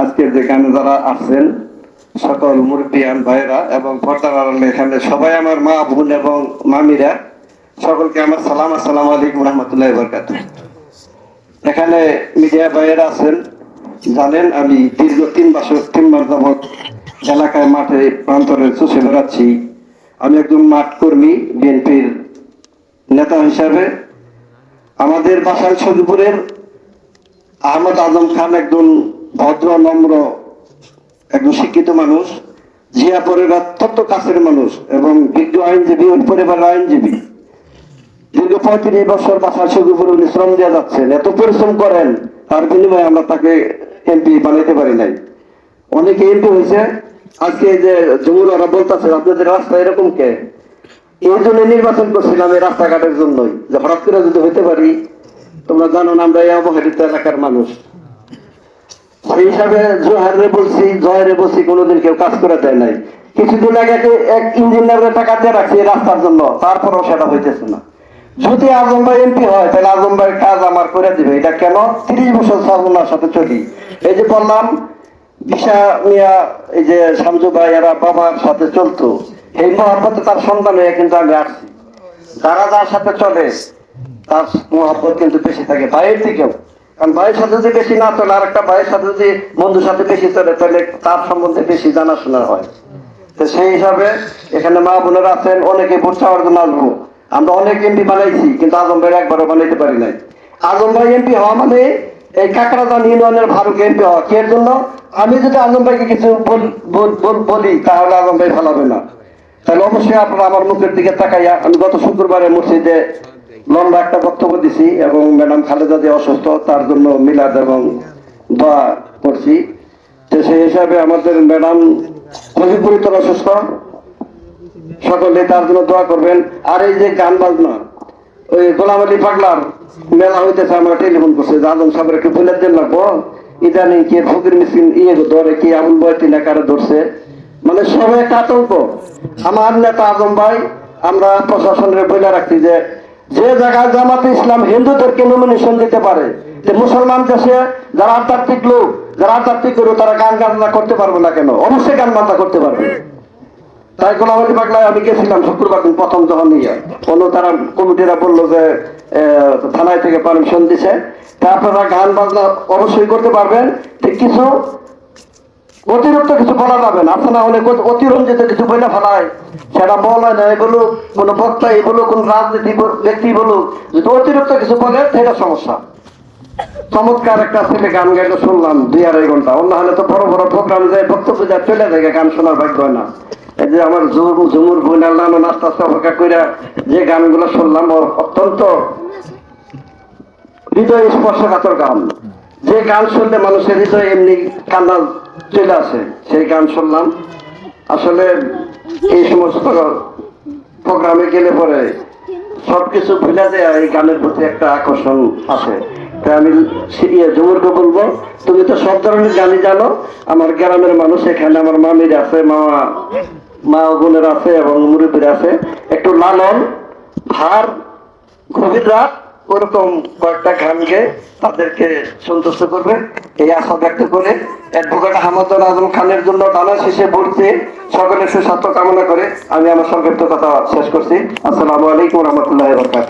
আজকের যেখানে যারা আসছেন সকল মুরব্বিয়ান ভাইরা এবং পর্দার আড়ালে এখানে সবাই আমার মা, বোন এবং মামিরা, সকলকে আমার সালাম, আসসালামু আলাইকুম রহমতুল্লাহ বরকাত এখানে মিডিয়া ভাইয়েরা আছেন, জানেন আমি দীর্ঘ তিন বছর, তিন মাস যাবৎ এলাকায় মাঠে, প্রান্তরে চষে বেড়াচ্ছি। আমি একজন মাঠ কর্মী, বিএনপির নেতা হিসাবে। আমাদের বাসায় সজীপুরের আহমদ আজম খান একজন ভদ্র, নম্র, একজন শিক্ষিত মানুষ জিয়া পরিবার অত্যন্ত কাছের মানুষ এবং বিজ্ঞ আইনজীবী ওই পরিবারের আইনজীবী। দীর্ঘ পঁয়ত্রিশ বছর বাসায় সজীপুর উনি শ্রম দিয়ে যাচ্ছেন। এত পরিশ্রম করেন, তার বিনিময়ে আমরা তাকে এমপি বানাইতে পারি নাই। অনেকে এমপি হয়েছে। আজকে যে জমুর ওরা বলতেছে, আপনাদের রাস্তা এরকম কে? এই জন্য নির্বাচন করছিলাম এই রাস্তাঘাটের জন্যই, যে হঠাৎ করে যদি হইতে পারি, তোমরা জানো না, আমরা এই অবহেলিত এলাকার মানুষ। হিসাবে জোহারে বলছি বলছি, কোনোদিন কেউ কাজ করে দেয় নাই। কিছুদিন আগে এক- ইঞ্জিনিয়ারের টাকা দিয়ে রাখছি রাস্তার জন্য সেটা হইতেছে না। যদি আজম ভাই এমপি হয়, তাহলে আজম ভাই কাজ আমার করে দিবে। এটা কেন? তিরিশ বছর সাজনার সাথে চলি। এই যে বললাম বিশা মিয়া, এই যে শামজু ভাই, এরা বাবার সাথে চলতো। এই মহাপতে তার সন্তান হয়ে কিন্তু আমি আসছি। যারা যার সাথে চলে, তার মহাপত কিন্তু বেশি থাকে। ভাইয়ের দিকেও। কারণ ভাইয়ের সাথে যদি বেশি না চলে আর একটা ভাইয়ের সাথে যদি বন্ধুর সাথে বেশি চলে, তাহলে তার সম্বন্ধে বেশি জানাশোনা হয়। তো সেই হিসাবে এখানে মা বোনেরা আছেন, অনেকে ভোট চাওয়ার জন্য আসব। আমরা অনেক এমপি বানাইছি, কিন্তু আজম ভাই একবারও বানাইতে পারি নাই। আজম ভাই এমপি হওয়া মানে এই কাকড়াদান ইউনিয়নের ভারত এমপি হওয়া। কি জন্য? আমি যদি আজম ভাইকে কিছু বল- তাহলে আজম ভাই ভালাবে না। তাহলে অবশ্যই আপনারা আমার মুখের দিকে তাকাইয়া, আমি গত শুক্রবারে মসজিদে লম্বা একটা বক্তব্য দিছি এবং ম্যাডাম খালেদা যে অসুস্থ, তার জন্য মিলাদ এবং দোয়া করছি। তো সেই হিসাবে আমাদের ম্যাডাম কবিপুরিতর অসুস্থ। সকলে তার জন্য দোয়া করবেন। আর এই যে গান বাজনা, ওই গোলাম আলী পাগলার মেলা হইতেছে, আমরা টেলিফোন করছে, যে আদম সাহেবের একটু বলে দেন লাগবো। ইদানিং কে ফকির মিসিন ইয়ে ধরে, কি আবুল বয়তি না কারে ধরছে। মানে সবাই একটা আতঙ্ক। আমার নেতা আজম ভাই, আমরা প্রশাসনের বলে রাখছি যে যে জায়গায় জামাতে ইসলাম হিন্দুদেরকে নমিনেশন দিতে পারে মুসলমান দেশে যারা আধ্যাত্মিক লোক, যারা আধ্যাত্মিক লোক, তারা গান গান করতে পারবে না কেন? অবশ্যই গান বাজনা করতে পারবে। তাই আলী পাগলায় আমি গেছিলাম শুক্রবার দিন প্রথম যখন নিয়ে। অন্য তারা কমিটিরা বলল যে থানায় থেকে পারমিশন দিছে। তা আপনারা গান বাজনা অবশ্যই করতে পারবেন। ঠিক কিছু অতিরিক্ত কিছু বলা যাবে না। আপনারা অতি- অতিরঞ্জিত কিছু বলে ফেলায়। সেটা বলা না এগুলো, কোনো বক্তা এগুলো, কোন রাজনীতি ব্যক্তি বলুক, যদি অতিরিক্ত কিছু বলে, সেটা সমস্যা। চমৎকার একটা ছেলে গান গাইতে শুনলাম দুই আড়াই ঘণ্টা। অন্য হলে তো বড় বড় প্রোগ্রাম যায় বক্তব্য যায় চলে যায় গান শোনার ভাগ্য হয় না। এই যে আমার ঝুমুর ঝুমুর বই নানো নাস্তা আস্তে অপেক্ষা করে যে গানগুলো শুনলাম, ওর অত্যন্ত হৃদয় স্পর্শকাতর গান। যে গান শুনলে মানুষের হৃদয় এমনি কান্না চলে আসে, সেই গান শুনলাম। আসলে এই সমস্ত প্রোগ্রামে গেলে পরে সবকিছু ভুলে যায়, এই গানের প্রতি একটা আকর্ষণ আছে। তাই আমি ইয়ে জমুরকে বলব, তুমি তো সব ধরনের গানই জানো। আমার গ্রামের মানুষ এখানে, আমার মামির আছে, মামা, মা বোনের আছে এবং মুরব্বীর আছে। একটু লালন, ভার, গভীর রাত ওরকম কয়েকটা গানকে তাদেরকে সন্তুষ্ট করবে। এই আশা ব্যক্ত করে অ্যাডভোকেট আহমদুল আজম খানের জন্য টানা শেষে ভর্তি সকলের সুস্বাস্থ্য কামনা করে আমি আমার সংক্ষিপ্ত কথা শেষ করছি। আসসালামু আলাইকুম রহমতুল্লাহ বরকাত